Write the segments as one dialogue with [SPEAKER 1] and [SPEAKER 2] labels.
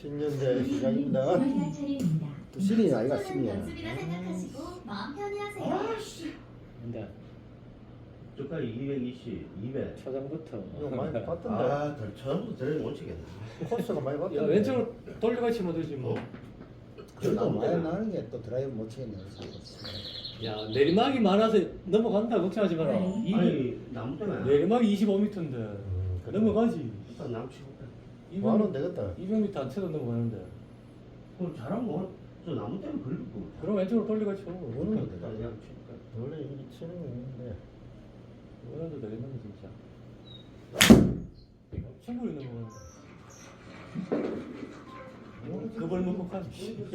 [SPEAKER 1] 신년대 시작입니다.
[SPEAKER 2] 수요일날 차례입니다.
[SPEAKER 3] 또 신이 아이가
[SPEAKER 4] 저는
[SPEAKER 3] 신이야.
[SPEAKER 4] 연습이라 생각하시고 마음 편히 하세요.
[SPEAKER 5] 근데
[SPEAKER 6] 저까지 220, 200.
[SPEAKER 5] 초장부터
[SPEAKER 1] 이거 많이 봤던데.
[SPEAKER 6] 아, 더 처음부터 저를 못 치겠네.
[SPEAKER 1] 코스가 많이 봤던데.
[SPEAKER 5] 야 왼쪽으로 돌려가 치면 되지 뭐.
[SPEAKER 3] 그래도 많이 나는 게 또 드라이브 못 치겠네.
[SPEAKER 5] 야 내리막이 많아서 넘어간다 걱정하지 마라.
[SPEAKER 6] 아니, 나무 때문에.
[SPEAKER 5] 내리막이 25m인데
[SPEAKER 1] 음.
[SPEAKER 5] 넘어가지.
[SPEAKER 6] 일단 나무 치고. 그래.
[SPEAKER 1] 뭐 하면 되겠다.
[SPEAKER 5] 200m 안 쳐도 넘어가는데.
[SPEAKER 6] 그럼 잘하면 뭐, 저 나무 때문에 걸릴 거.
[SPEAKER 5] 그럼 왼쪽으로 돌려가 쳐. 원은
[SPEAKER 1] 되겠다.
[SPEAKER 6] 그냥. 그래.
[SPEAKER 1] 원래 이렇게 치는 거 있는데.
[SPEAKER 5] 원은도 되겠는데 진짜. 충분히 넘어가는데. 그걸 먹고 가지.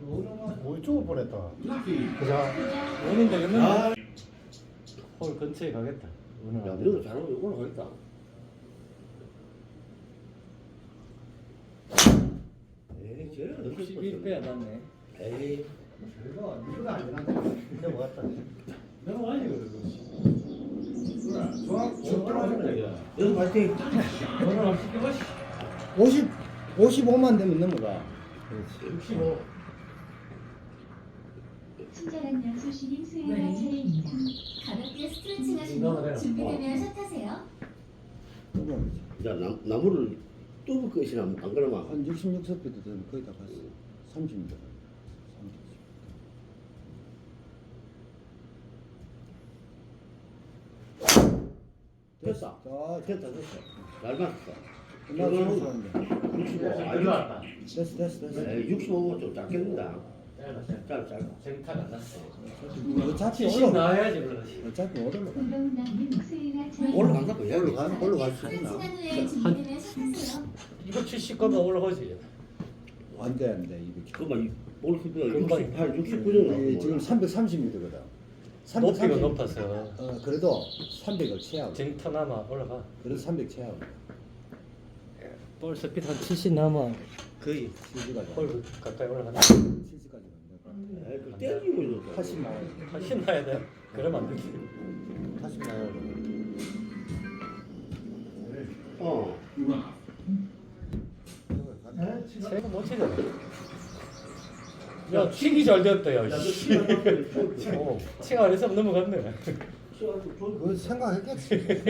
[SPEAKER 1] 뭐 이쪽을 보냈다. 그자.
[SPEAKER 5] 원은 되겠는데.
[SPEAKER 6] 아,
[SPEAKER 5] 홀 근처에 가겠다. 원은
[SPEAKER 6] 야,
[SPEAKER 5] 안
[SPEAKER 6] 너도
[SPEAKER 5] 되겠다.
[SPEAKER 6] 잘하면 올라가겠다. 에이, 쟤는 어떻게
[SPEAKER 5] 61배 안 났네.
[SPEAKER 6] 에이,
[SPEAKER 3] 이거 이거 안 되나?
[SPEAKER 1] 넘어갔다.
[SPEAKER 5] 넘어가지 그래도.
[SPEAKER 6] 여기서 파이팅.
[SPEAKER 5] 원은 안 시켜봐.
[SPEAKER 3] 50 55만 되면 넘어가.
[SPEAKER 5] 65.
[SPEAKER 2] 친절한 연수신임 수요일날 차례입니다.
[SPEAKER 4] 가볍게 스트레칭. 하시고 준비되면 샷하세요.
[SPEAKER 3] 그러면
[SPEAKER 6] 야, 나, 나무를 뚫을 것이나 안 그러면
[SPEAKER 3] 한 66세피도 되면 거의 다 갔어. 30m. 30.
[SPEAKER 6] 됐어.
[SPEAKER 3] 아,
[SPEAKER 6] 됐다, 됐어. 잘 맞았어.
[SPEAKER 3] 끝나고
[SPEAKER 6] 이거는
[SPEAKER 3] 싶었는데.
[SPEAKER 6] 65. 아,
[SPEAKER 5] 들어왔다.
[SPEAKER 3] 됐어, 됐어, 됐어.
[SPEAKER 6] 에이, 65가 좀 작겠는다.
[SPEAKER 5] 짧아,
[SPEAKER 6] 짧아, 짧아.
[SPEAKER 5] 생타가 안 났어.
[SPEAKER 3] 어차피
[SPEAKER 5] 70
[SPEAKER 3] 올라.
[SPEAKER 5] 나와야지 그러지.
[SPEAKER 3] 어차피
[SPEAKER 2] 차례입니다.
[SPEAKER 6] 올라간다.
[SPEAKER 3] 올라가, 올라갈 수 있나?
[SPEAKER 4] 스트레칭한 후에 준비되면 샷하세요.
[SPEAKER 5] 이거 70 가면 올라가지.
[SPEAKER 3] 안 돼, 안 돼. 200.
[SPEAKER 6] 그만, 올 흡수가
[SPEAKER 5] 금방.
[SPEAKER 6] 68, 69 정도.
[SPEAKER 3] 예, 지금 330m거든.
[SPEAKER 5] 높이가 높아서
[SPEAKER 3] 어, 그래도 300을 채하고.
[SPEAKER 5] 쟁터 남아 올라가.
[SPEAKER 3] 그래도 300 채하고.
[SPEAKER 5] 볼 스피드 한 70 남아 거의
[SPEAKER 3] 70까지.
[SPEAKER 5] 볼 가까이 올라간다.
[SPEAKER 3] 70까지 간다.
[SPEAKER 6] 에이, 그 때리고 있었어.
[SPEAKER 3] 80 나와.
[SPEAKER 5] 훨씬 나야 돼. 그러면 안 되지.
[SPEAKER 3] 80 나와.
[SPEAKER 6] 어.
[SPEAKER 5] 세가 못 치잖아. 야, 튀기 잘 되었다, 야. 씨. 어, 칭안 해서 넘어갔네.
[SPEAKER 3] 그거 생각했겠지.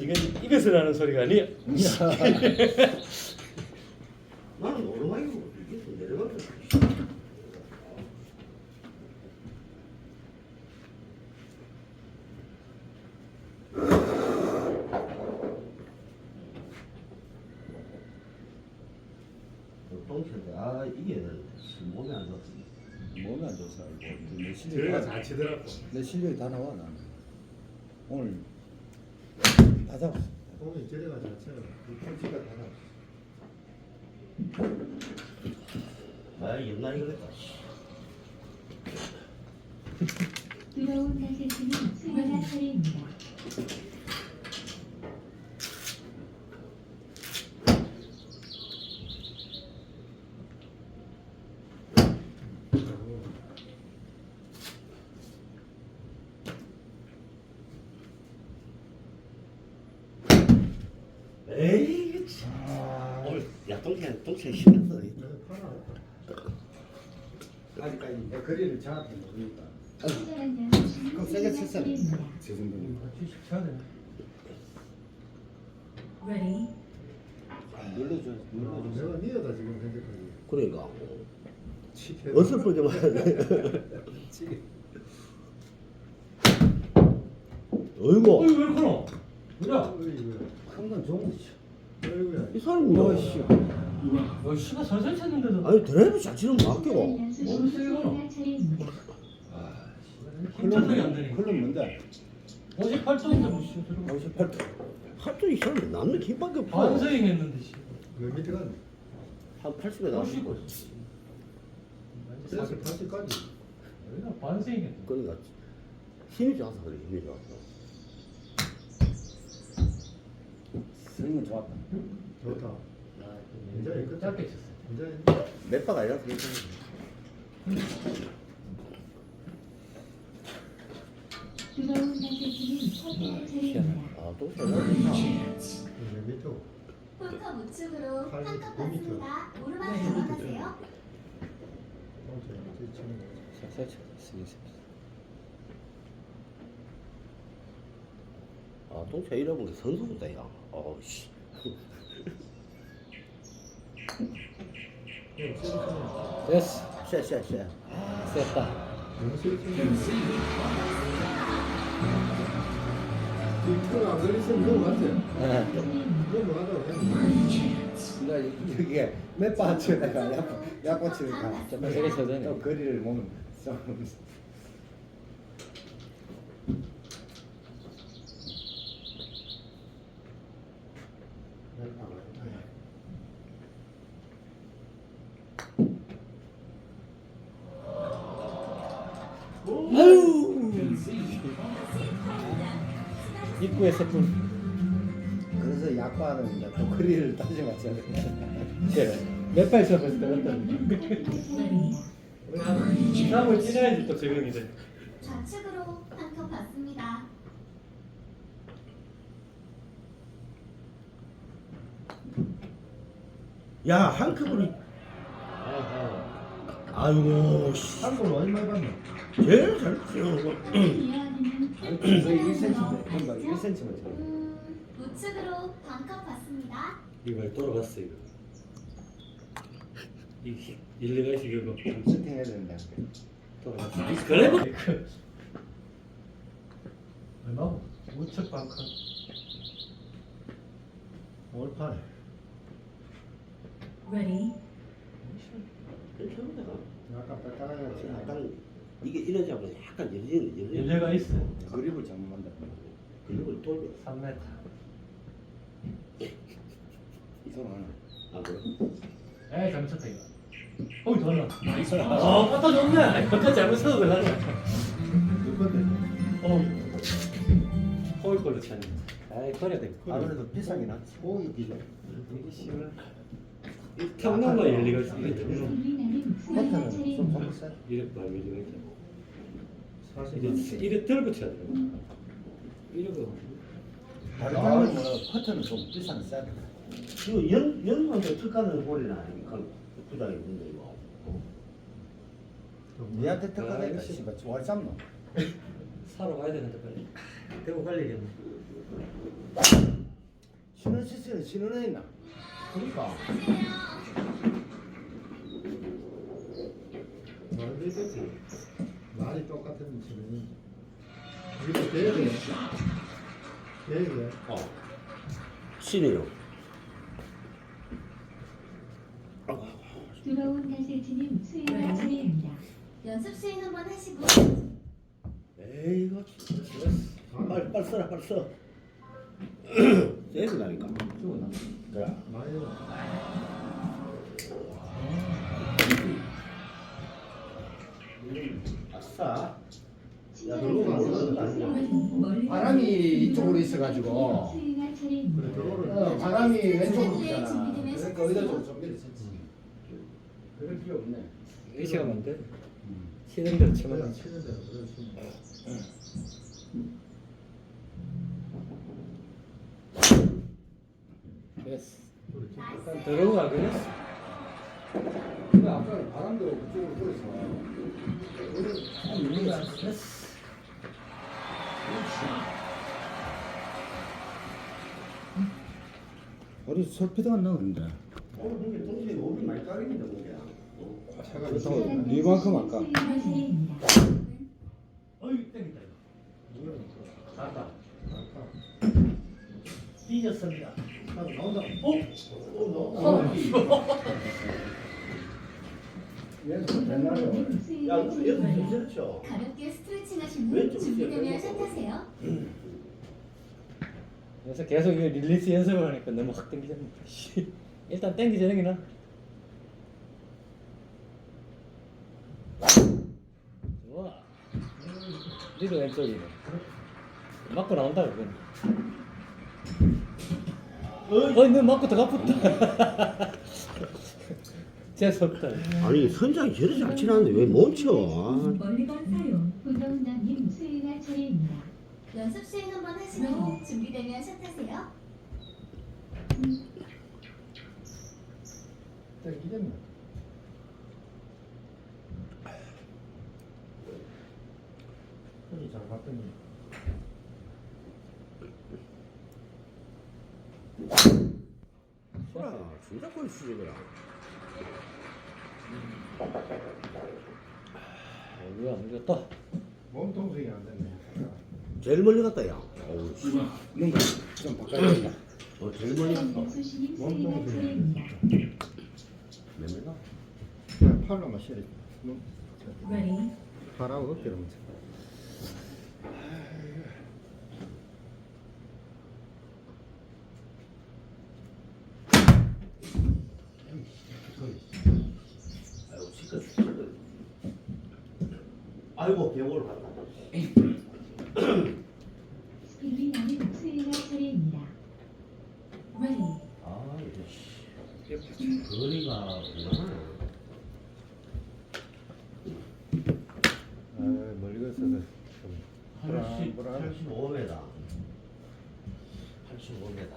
[SPEAKER 5] 이건 입에서 나는 소리가 아니야.
[SPEAKER 6] 나는 오르막이고 이게 내려가면 똥치인데 아 이게 몸에 안 좋지
[SPEAKER 3] 몸이 안 좋아서 알고. 내 실력이 다,
[SPEAKER 1] 잘 치더라고.
[SPEAKER 3] 내 실력이 다 나와 나는. 오늘 다 잡았어.
[SPEAKER 1] 오늘 저래가 잘 쳐요. 이 코치가 다 나왔어.
[SPEAKER 6] 아 옛날에 그랬다
[SPEAKER 2] 들어온 가세팀은 수요일날 차례입니다.
[SPEAKER 6] 에이 이게 참 오늘 야 똥치 똥치 심했어
[SPEAKER 3] 아직까지 내 거리를 정확히 모르니까. 그럼 세게
[SPEAKER 2] 차례입니다.
[SPEAKER 3] 제 정도는.
[SPEAKER 5] 70 쳐야 돼.
[SPEAKER 2] Ready?
[SPEAKER 3] 눌러줘. 눌러줘.
[SPEAKER 1] 내가 니어다 지금 현재까지.
[SPEAKER 6] 그러니까. 어설프지만
[SPEAKER 1] 치게.
[SPEAKER 6] 어이구
[SPEAKER 5] 어이, 왜 그러노? 뭐야?
[SPEAKER 3] 큰건 좋은 거지.
[SPEAKER 1] 어이구야.
[SPEAKER 6] 이 사람이 뭐
[SPEAKER 5] 어, 씨가 살살 쳤는데도.
[SPEAKER 6] 아니 드라이브 잘 치는 거
[SPEAKER 2] 친절한
[SPEAKER 6] 맡겨
[SPEAKER 5] 안 되네.
[SPEAKER 3] 흘러 뭔데?
[SPEAKER 5] 58도인데 뭐, 씨. 들어.
[SPEAKER 3] 58도.
[SPEAKER 6] 하도 이 사람이 남는 힘밖에 없어
[SPEAKER 5] 반스윙 했는데, 씨.
[SPEAKER 1] 몇 미터 갔네?
[SPEAKER 6] 한 80에 나왔어
[SPEAKER 5] 50.
[SPEAKER 1] 그래서 80까지.
[SPEAKER 5] 여기가 반스윙 했는데.
[SPEAKER 6] 그러니까 힘이 좋아서 그래 힘이 좋아서
[SPEAKER 3] 스윙은 좋았다.
[SPEAKER 1] 좋다.
[SPEAKER 5] 아,
[SPEAKER 1] 굉장히 끝.
[SPEAKER 5] 짧게 쳤어.
[SPEAKER 1] 굉장히
[SPEAKER 6] 몇 바가 아니라. 아또
[SPEAKER 4] 우측으로 팔한
[SPEAKER 1] 미터, 컵오 미터.
[SPEAKER 4] 받습니다. 오르막
[SPEAKER 5] 네,
[SPEAKER 4] 전환하세요.
[SPEAKER 1] 동체 이제 치는 거지.
[SPEAKER 5] 자, 자, 자, 쓰기, 쓰기.
[SPEAKER 6] 아 동체 잃어본 게 선수보다 야. 어씨.
[SPEAKER 5] 됐어.
[SPEAKER 6] 쎄쎄쎄.
[SPEAKER 5] 됐다.
[SPEAKER 1] 너무 세게 치는 거지. 이 털안 걸리면 넘어갔지?
[SPEAKER 5] 네.
[SPEAKER 1] 넘어가다가 그냥
[SPEAKER 3] 나 이게 몇 번째다가 약 약꼬치니까
[SPEAKER 5] 좀더 세게 쳐야
[SPEAKER 3] 또
[SPEAKER 5] 되네.
[SPEAKER 3] 거리를 보면 좀
[SPEAKER 5] 입구에서 불.
[SPEAKER 3] 그래서 약과는 이제 또 거리를 따져 맞춰야 돼.
[SPEAKER 5] 몇발 쳐봤을 때. 이상을 지나야지 또 적응이 돼.
[SPEAKER 4] 좌측으로 한컵 받습니다.
[SPEAKER 6] 야 한 컵으로. 아이고 씨.
[SPEAKER 1] 한걸 얼마 받나?
[SPEAKER 6] 제일 잘 치는 거.
[SPEAKER 2] 이어하는
[SPEAKER 3] 거의 1cm, 금방 1cm만 쳐.
[SPEAKER 4] 음, 우측으로 반컵 받습니다.
[SPEAKER 5] 이걸 돌아봤어 이거. 이 일리가 이거.
[SPEAKER 3] 세팅해야 된다.
[SPEAKER 5] 돌아봤어. 그래 뭐. 얼마? 우측 방칸.
[SPEAKER 1] 올판에.
[SPEAKER 2] Ready.
[SPEAKER 6] 괜찮은데.
[SPEAKER 3] 약간 빽빽하게 치나.
[SPEAKER 6] 약간 이게 이러지 않고 약간 열리는 열리.
[SPEAKER 5] 연료가 있어.
[SPEAKER 3] 그립을 잘못한다.
[SPEAKER 6] 그리고 돌고.
[SPEAKER 5] 3m.
[SPEAKER 3] 이손 하나.
[SPEAKER 6] 아 그래?
[SPEAKER 5] 에이 잘못 쳤다 이거. 어이 더 올라. 아 빠따 좋네. 빠따 잘못 쳐도 되네.
[SPEAKER 1] 몇 번째?
[SPEAKER 5] 어. 거울 걸로 치네. 아이 거려 돼.
[SPEAKER 3] 아무래도 비싸긴 하지.
[SPEAKER 1] 비려.
[SPEAKER 5] 이게. 이 평론가 열리가 있어. 이게
[SPEAKER 3] 버터는 좀.
[SPEAKER 5] 이래 봐 열리가 있어.
[SPEAKER 1] 사실
[SPEAKER 5] 이래 이래 들고 쳐야 돼. 이러고.
[SPEAKER 3] 다른 거는 퍼트는 좀 비싼 싸.
[SPEAKER 6] 이거 연 연한테 특가는 홀이나 그 부장이 있는데 이거.
[SPEAKER 3] 니한테 특허겠다.
[SPEAKER 5] 아이고,
[SPEAKER 3] 씨발 월 잡노.
[SPEAKER 5] 사러 가야 되는데 빨리. 대구 갈 일이야.
[SPEAKER 3] 신혼 시스는 신혼에 있나?
[SPEAKER 1] 그러니까. 말이 똑같은 치는. 이게. 돼야 돼.
[SPEAKER 6] 어. 아이고.
[SPEAKER 2] 들어온 가세트는 수행할 차례입니다.
[SPEAKER 4] 연습 수행 한번 하시고
[SPEAKER 6] 에이 이거 진짜. 빨리 빨리 써라 빨리 써. 세게 나니까.
[SPEAKER 3] 그래.
[SPEAKER 1] 많이
[SPEAKER 6] 아 싸. 야, 된다.
[SPEAKER 2] 멀리
[SPEAKER 3] 바람이 이쪽으로 있어가지고.
[SPEAKER 1] 어,
[SPEAKER 3] 바람이 왼쪽으로 있잖아. 그러니까
[SPEAKER 4] 시작하세요.
[SPEAKER 3] 의도적으로 정비를 했지. 그럴 필요 없네.
[SPEAKER 5] 이시가 뭔데?
[SPEAKER 3] 음.
[SPEAKER 5] 치는 대로 치면
[SPEAKER 1] 그냥
[SPEAKER 5] 돼.
[SPEAKER 1] 치는 대로 대로.
[SPEAKER 5] 됐어.
[SPEAKER 4] 나이스.
[SPEAKER 5] 들어오고 안 그랬어?
[SPEAKER 3] 근데 아까 바람도 그쪽으로 불어서 오늘 참 있는 거
[SPEAKER 5] 됐어.
[SPEAKER 3] 우리 설피도 안 나오는데.
[SPEAKER 6] 오늘 근데 동생이 몸이 많이 까긴다 그게.
[SPEAKER 3] 그렇다고 니만큼 아까.
[SPEAKER 5] 어이.
[SPEAKER 1] 이거는
[SPEAKER 5] 나다. 삐졌습니다.
[SPEAKER 1] 딱 나온다.
[SPEAKER 5] 어?
[SPEAKER 1] 어,
[SPEAKER 3] 얘는 옛날에 오늘.
[SPEAKER 6] 야,
[SPEAKER 2] 수행할
[SPEAKER 6] 그럼 여기서
[SPEAKER 2] 차례입니다.
[SPEAKER 6] 괜찮죠?
[SPEAKER 4] 가볍게 스트레칭 하신 후
[SPEAKER 6] 왼쪽
[SPEAKER 4] 준비되면
[SPEAKER 6] 왼쪽.
[SPEAKER 4] 샷하세요.
[SPEAKER 5] 그래서 계속 이거 릴리스 연습을 하니까 너무 확 땡기잖아. 씨. 일단 땡기 전에 나. 좋아. 니도 왼쪽이네. 맞고 나온다 그건. 어이, 너 맞고 더 아프다. 재수없다.
[SPEAKER 6] 아니 선장이 저리 잘 치는데 왜 못 쳐? 아.
[SPEAKER 2] 사용. 차례입니다.
[SPEAKER 4] 연습 수행 한번 하시고 준비되면 샷하세요.
[SPEAKER 1] 손이 잘 갔더니
[SPEAKER 6] 소라 진짜 거의 수준이 라.
[SPEAKER 5] 어이구 안 이겼다.
[SPEAKER 1] 몸통성이 안 됐네.
[SPEAKER 6] 제일 멀리 갔다 야. 어우 씨.
[SPEAKER 3] 뭔가 좀 바꿔야 된다.
[SPEAKER 6] 어 제일 멀리 갔다.
[SPEAKER 2] 차례입니다.
[SPEAKER 6] 몇?
[SPEAKER 1] 그냥 팔로만.
[SPEAKER 2] Ready,
[SPEAKER 1] 팔하고 어깨로 묻혀.
[SPEAKER 6] 아이고 시끄러 시끄러. 아이고 갔다.
[SPEAKER 2] 스피드리나님 수행할 차례입니다. Ready,
[SPEAKER 6] 아 이거 씨. 거리가 얼마나?
[SPEAKER 1] 아, 멀리 갔어서 좀
[SPEAKER 6] 80,
[SPEAKER 1] 불안, 불안.
[SPEAKER 6] 85m. 85m.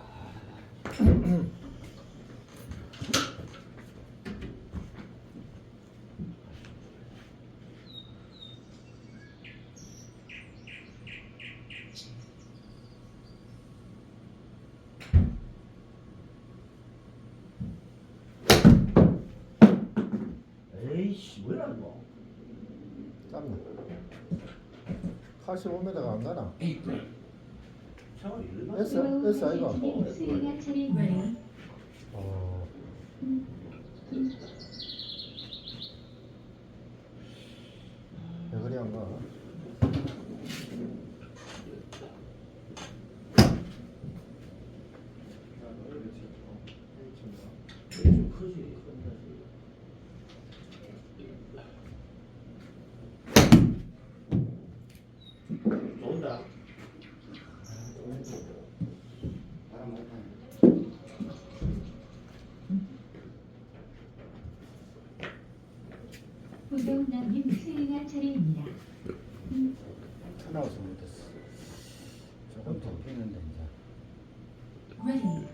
[SPEAKER 6] 에 이씨, 뭐야 이거?
[SPEAKER 1] 짧네. 85m가 안 가나?
[SPEAKER 6] 샤워 일만
[SPEAKER 1] 됐어, 됐어.
[SPEAKER 2] Ready,
[SPEAKER 1] 어. 왜 그리 안 가?
[SPEAKER 6] 좀 크지. 좋은다.
[SPEAKER 3] 바람 못 타네.
[SPEAKER 2] 고정남님 수행할 차례입니다.
[SPEAKER 1] 하나와서 못했어. 조금 더 피는데 이제.
[SPEAKER 2] Ready,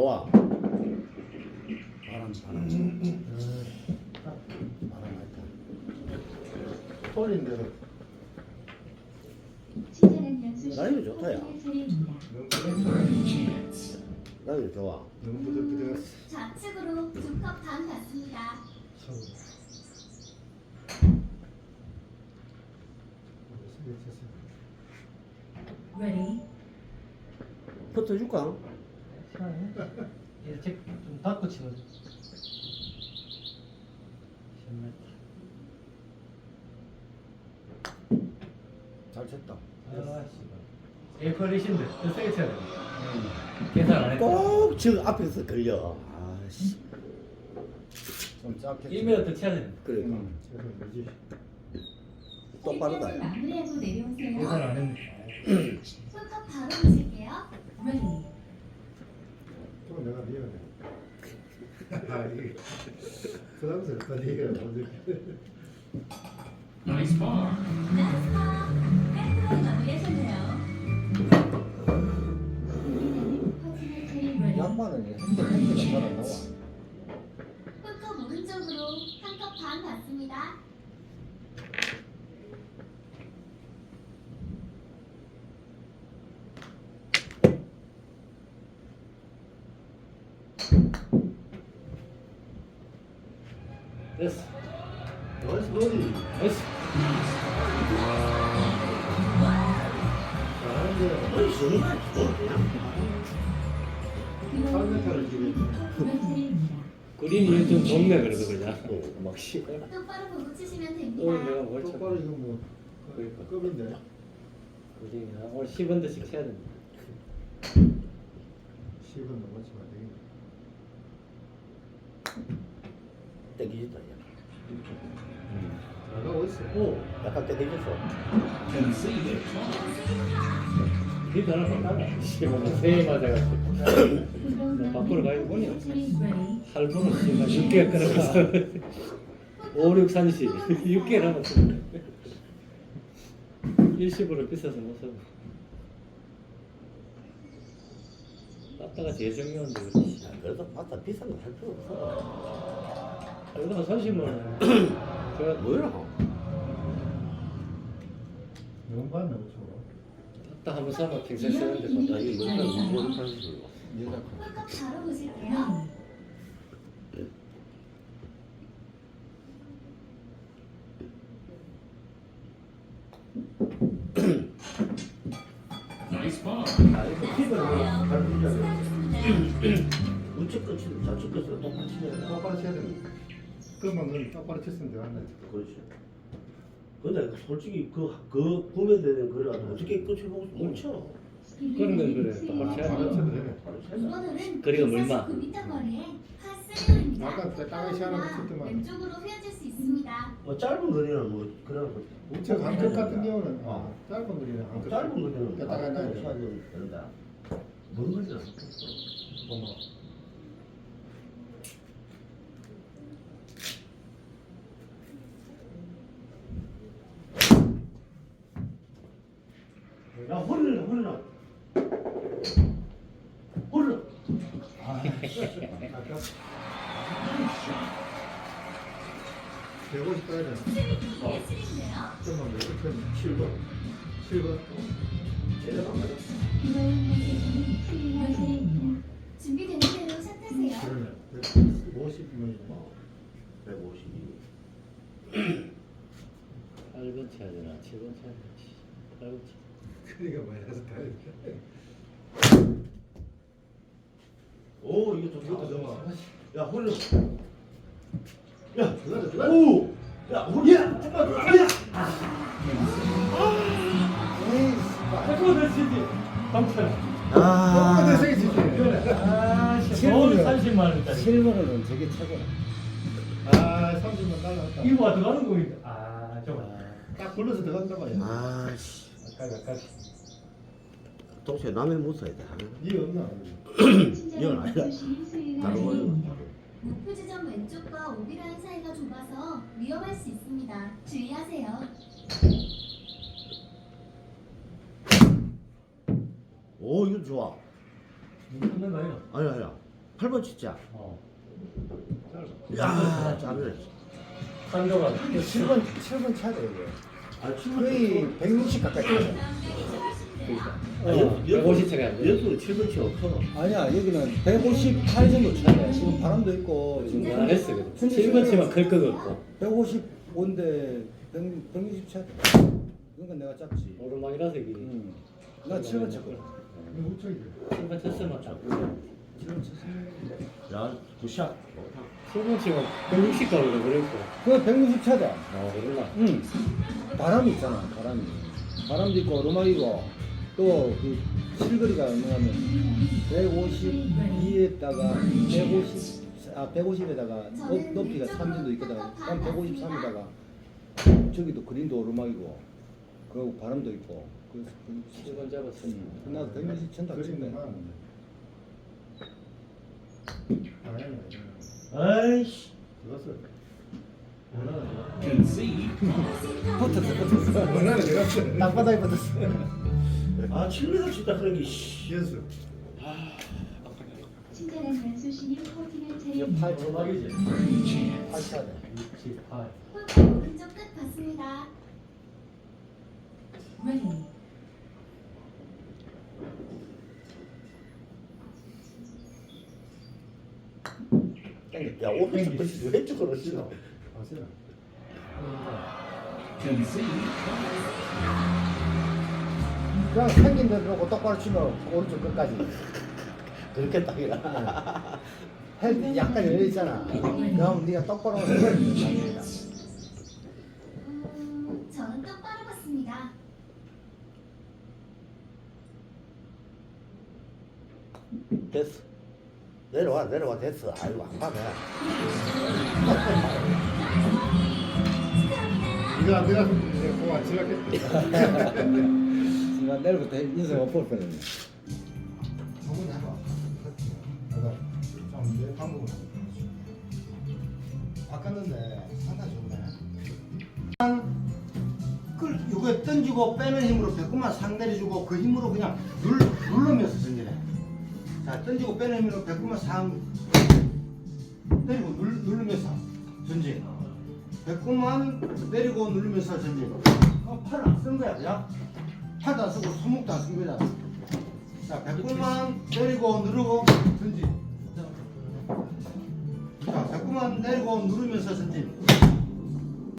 [SPEAKER 6] 좋아.
[SPEAKER 3] 바람 바람.
[SPEAKER 1] 바람
[SPEAKER 2] 친절한 연수신
[SPEAKER 6] 라이브 좋다, 야.
[SPEAKER 2] 수행할 차례입니다.
[SPEAKER 6] 나 이거 좋아.
[SPEAKER 1] 너무 부들부들했어.
[SPEAKER 4] 좌측으로 두컵 반 갔습니다.
[SPEAKER 2] Ready,
[SPEAKER 6] 줄까?
[SPEAKER 5] 이제 좀 닫고 치거든. 10m.
[SPEAKER 1] 잘 쳤다.
[SPEAKER 5] 아 씨. 에어컨디션데 더 세게 쳐야 돼. 계산 안 했다.
[SPEAKER 6] 꼭 저 앞에서 걸려. 아씨.
[SPEAKER 1] 좀 짧게.
[SPEAKER 5] 1m 더 쳐야 돼.
[SPEAKER 6] 그러니까
[SPEAKER 1] 응. 그래서 뭐지?
[SPEAKER 4] 세트를
[SPEAKER 6] 야.
[SPEAKER 4] 마무리하고 내려오세요.
[SPEAKER 5] 계산 안 했네.
[SPEAKER 4] 손톱 바로
[SPEAKER 2] ready,
[SPEAKER 1] 또 내가 미안해. 아 이게 부담스럽다 네가 먼저.
[SPEAKER 4] 나이스 파. 깔끔하게 마무리하셨네요.
[SPEAKER 1] 양반은 핸들가 잘안 나와.
[SPEAKER 4] 홀컵 오른쪽으로 한컵반 갔습니다.
[SPEAKER 5] 됐어.
[SPEAKER 6] 나이스 버디.
[SPEAKER 1] 잘하는데 지금.
[SPEAKER 5] 그림이 좀 좁네 그래도 그냥. 막 씨.
[SPEAKER 4] 똑바로 보고 치시면
[SPEAKER 5] 어
[SPEAKER 4] 됩니다.
[SPEAKER 5] 내가 뭘 쳐.
[SPEAKER 1] 똑바로 이거 뭐
[SPEAKER 5] 그러니까.
[SPEAKER 1] 급인데.
[SPEAKER 5] 그림이 오늘 10원대씩 쳐야 된다.
[SPEAKER 1] 10은 넘었지만 되겠네.
[SPEAKER 6] 야.
[SPEAKER 1] 나가고 있어.
[SPEAKER 6] 오, 약간 땡기졌어.
[SPEAKER 5] 니 나랑 바꿔라. 씨발 새해 맞아가지고. 가야.
[SPEAKER 2] 차례입니다.
[SPEAKER 5] 할부는 씨발 6개월 끊어가서 5, 6, 30 6개월 남았어. 일시불을 비싸서 못 사고. 빠따가 제일 중요한데
[SPEAKER 6] 그래도 맞다 비싼 거 할 필요 없어.
[SPEAKER 5] 그래도 30만 제가
[SPEAKER 6] 뭐야?
[SPEAKER 1] 너무 받네 그쪽으로.
[SPEAKER 5] 빠따 한번 사면 평생 쓰는데
[SPEAKER 6] 야 이거 뭐 하는 거야?
[SPEAKER 3] 여자
[SPEAKER 4] 홀컵 바로 보실게요.
[SPEAKER 1] 그만 넌 똑바로 쳤으면 되겠네.
[SPEAKER 6] 그렇지. 근데 솔직히 그, 그 구매되는 거를 어떻게 끝을 보고 못 쳐.
[SPEAKER 5] 그런 건 그래. 똑바로 쳐야
[SPEAKER 1] 바로
[SPEAKER 5] 돼.
[SPEAKER 1] 쳐도 되네.
[SPEAKER 6] 바로 쳐야?
[SPEAKER 4] 9m 거리에 파스리입니다.
[SPEAKER 1] 아까 그 땅에 시원한 거 쳤더만.
[SPEAKER 4] 왼쪽으로 휘어질 수 있습니다.
[SPEAKER 6] 뭐 짧은 거리는 뭐 그런 거.
[SPEAKER 1] 우측 한쪽 같은 경우는
[SPEAKER 6] 어.
[SPEAKER 1] 아, 짧은 거리는 안 그래.
[SPEAKER 6] 짧은 거리는
[SPEAKER 1] 그러니까 땅에 놔야 돼.
[SPEAKER 6] 쳐야 된다. 먼 거리는 안 152.
[SPEAKER 5] 8번 쳐야 되나 7번 쳐야 되나 8번 쳐.
[SPEAKER 1] 많아서 타야 돼.
[SPEAKER 6] 오 이거 좀
[SPEAKER 1] 이것도
[SPEAKER 6] 좋다.
[SPEAKER 1] 너무.
[SPEAKER 6] 야 허리는. 야
[SPEAKER 1] 들어가자, 들어가자.
[SPEAKER 6] 오. 야 허리야. 잠깐 허리야.
[SPEAKER 5] 그거 내 치지. 방패.
[SPEAKER 1] 아, 내 생이 지지.
[SPEAKER 5] 아, 씨.
[SPEAKER 3] 칠분이요.
[SPEAKER 5] 겨울 30만 원짜리.
[SPEAKER 3] 실버는 저게 최고야.
[SPEAKER 1] 아, 30만 날라갔다.
[SPEAKER 5] 이거 와 들어가는 거인데. 아, 저거.
[SPEAKER 1] 딱 굴러서 들어간다 말이야.
[SPEAKER 6] 아씨.
[SPEAKER 5] 아까 아까.
[SPEAKER 6] 동시에 남의 돼.
[SPEAKER 1] 니 없나?
[SPEAKER 6] 이건 아니다. 다른 거요.
[SPEAKER 4] 목표 지점 왼쪽과 오비라인 사이가 좁아서 위험할 수 있습니다. 주의하세요.
[SPEAKER 6] 오 이거 좋아.
[SPEAKER 5] 끝난 거 아니야?
[SPEAKER 6] 아니 아니야. 8번 진짜.
[SPEAKER 5] 어.
[SPEAKER 6] 야 잘해.
[SPEAKER 5] 한조가.
[SPEAKER 3] 7번 7번 차야 돼 이게.
[SPEAKER 6] 아
[SPEAKER 3] 거의 160 가까이 돼.
[SPEAKER 6] 아,
[SPEAKER 5] 어, 150 차가 안 돼.
[SPEAKER 6] 연수 7번 치고 커.
[SPEAKER 3] 아니야 여기는 158 정도 차야 돼. 지금 바람도 있고 지금
[SPEAKER 5] 안 했어 그래. 7번 치면 클 거가 없고.
[SPEAKER 3] 155인데 100, 160 차야 돼. 그러니까 내가 작지.
[SPEAKER 5] 오르막이라서 이게.
[SPEAKER 3] 응. 나 7번 쳤거든.
[SPEAKER 1] 이거 우측이지.
[SPEAKER 5] 7번 쳤으면 딱.
[SPEAKER 3] 7번 쳤어.
[SPEAKER 6] 야 굿샷.
[SPEAKER 5] 7번 치면 160 가고 그랬고.
[SPEAKER 3] 그거 160 차야 돼.
[SPEAKER 5] 어, 그러나.
[SPEAKER 3] 응. 바람이 있잖아, 바람이. 바람도 있고, 오르막이고, 또, 그, 실거리가 얼마냐면, 152에다가, 150, 아, 150에다가, 높, 높이가 3진도 있거든. 한 153에다가, 저기도 그린도 오르막이고, 그리고 바람도 있고, 그래서,
[SPEAKER 5] 7번 잡았어.
[SPEAKER 3] 응. 나도 160 천다 치네.
[SPEAKER 1] 많은데. 아니야.
[SPEAKER 5] 아이씨.
[SPEAKER 1] 들어갔어.
[SPEAKER 3] 붙었어, 붙었어.
[SPEAKER 1] 원하는 들어갔어.
[SPEAKER 3] 땅바닥에 붙었어.
[SPEAKER 6] 아 7m 치다 그런 게 씨.
[SPEAKER 1] 연수.
[SPEAKER 2] 친절한 연수신님 코팅할
[SPEAKER 3] 이거
[SPEAKER 2] 차례입니다.
[SPEAKER 3] 8 쳐다.
[SPEAKER 5] 오르막이지.
[SPEAKER 3] 8 쳐야 돼.
[SPEAKER 5] 68.
[SPEAKER 4] 홀컵 오른쪽 끝 봤습니다.
[SPEAKER 2] Ready.
[SPEAKER 6] 야 오른쪽 끝이 왼쪽으로.
[SPEAKER 1] 아세요?
[SPEAKER 3] 그냥 생긴 대로 놓고 똑바로 치면 오른쪽 끝까지.
[SPEAKER 6] 그렇게 딱이라.
[SPEAKER 3] 헤드 약간 열려 있잖아. 그럼 네가 똑바로 해야 됩니다.
[SPEAKER 4] 음, 저는 똑바로 봤습니다.
[SPEAKER 6] 됐어. 내려와 내려와 됐어. 아이고 안 가네.
[SPEAKER 1] 이거 안 들어갔으면 이제 공안 지나겠다.
[SPEAKER 3] 지금 내일부터 인생 못볼 뻔했네.
[SPEAKER 1] 한번 해봐. 내가 좀내 방법을 바꿨는데 상당히 좋네.
[SPEAKER 3] 끌 이거 던지고 빼는 힘으로 배꼽만 상대리 주고 그 힘으로 그냥 눌, 누르면서 전진해. 자 던지고 힘으로 배꼽만 상 때리고 눌, 누르면서 전진. 배꼽만 내리고 누르면서 전진. 어, 팔을 안 쓰는 거야 그냥. 팔도 안 쓰고 손목도 안 쓰는 거잖아. 자 배꼽만 내리고 누르고 전진. 자 배꼽만 내리고 누르면서 전진.